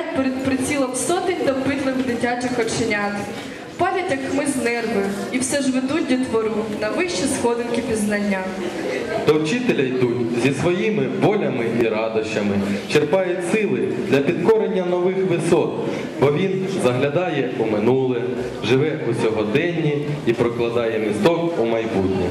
стоять перед прицілом сотень допитливих дитячих оченят. Палять, як хмиз нерви, і все ж ведуть дітвору на вищі сходинки пізнання. До вчителя йдуть зі своїми болями і радощами, черпають сили для підкорення нових висот, бо він заглядає у минуле, живе у сьогоденні і прокладає місток у майбутнє.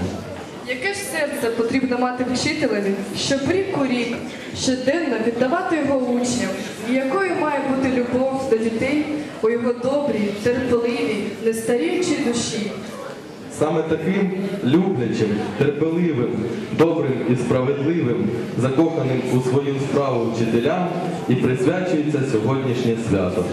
Яке ж серце потрібно мати вчителеві, щоб рік у рік щоденно віддавати його учням, і якою має бути любов до дітей у його добрій, терпеливій, нестаріючій душі? Саме таким люблячим, терпеливим, добрим і справедливим, закоханим у свою справу вчителям і присвячується сьогоднішнє свято.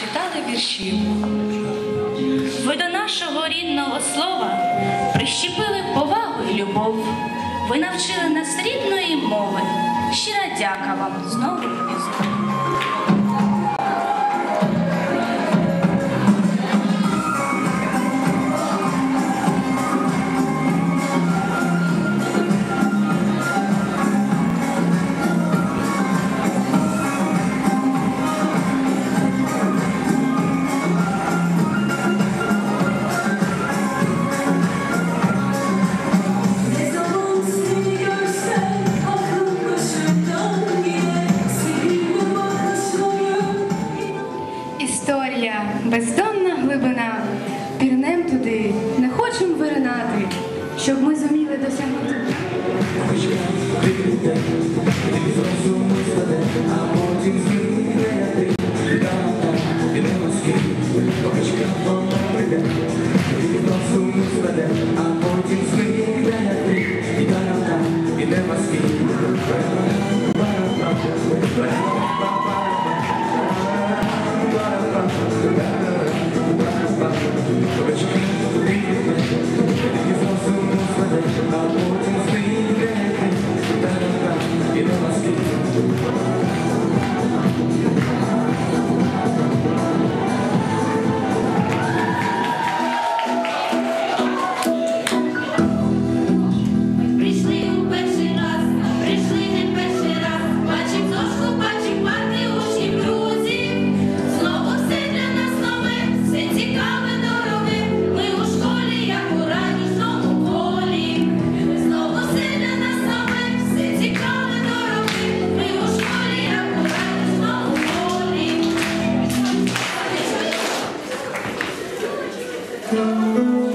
Читали вірші. Ви до нашого рідного слова прищепили повагу і любов. Ви навчили нас рідної мови. Щира дяка вам знову і знову. Прийшли Música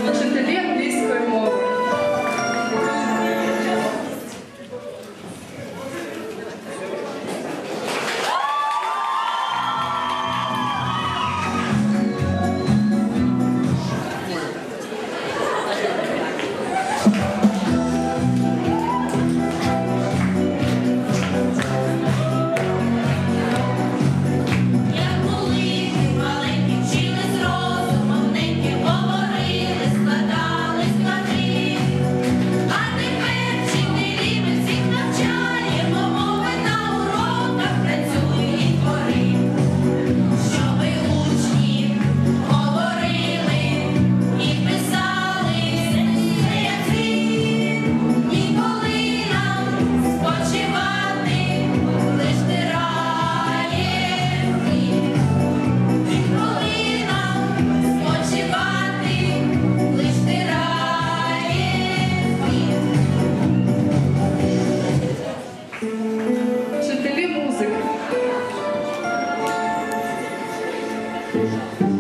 Música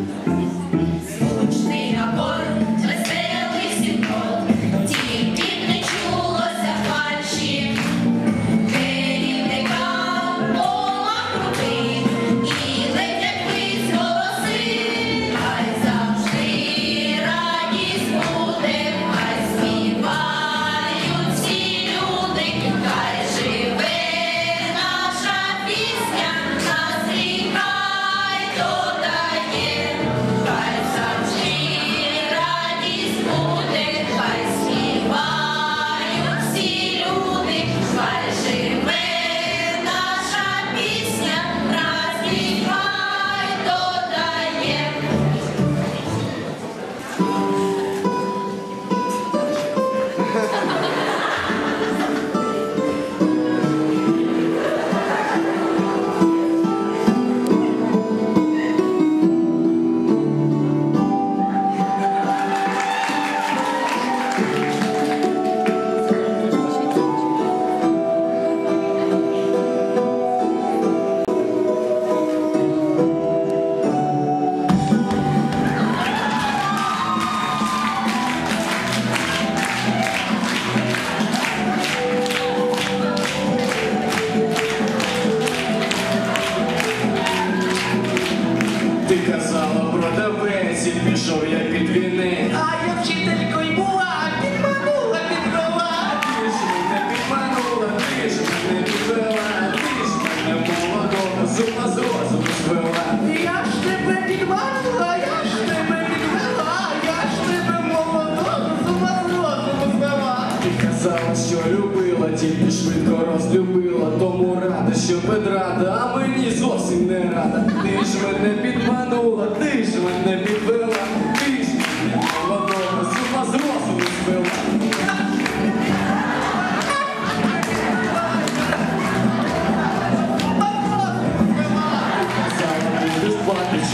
Ти казала про тебе, і пішов я під війни. А я вчителькою була, підманула, підвела. Ти ж мене підманула, ти ж мене підвела. Ти ж мене молодого з з розуму звела. Я ж тебе підманула, я ж тебе підвела. Я ж тебе молодого з з розуму звела. Ти казала, що любила, тільки швидко розлюбила. Тому рада, що підрада,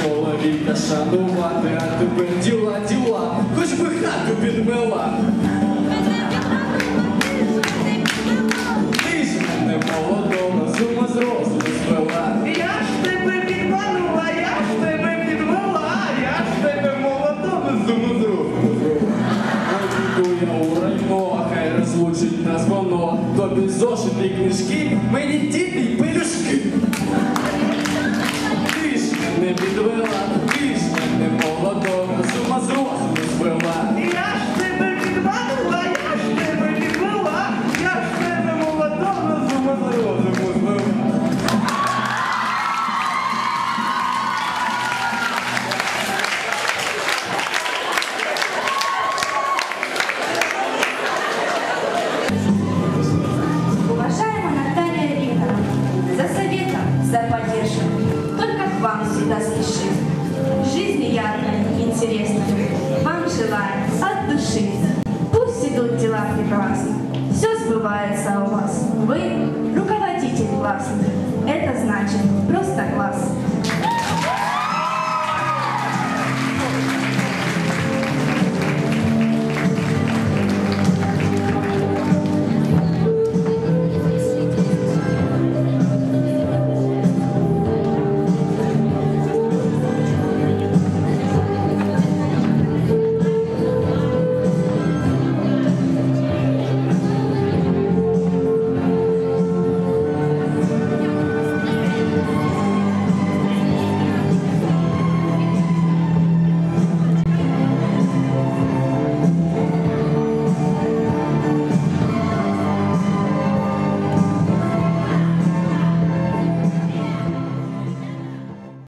чоловіка шанувати, а тепер діла, діла, хоч би хату підмила. Это значит просто класс.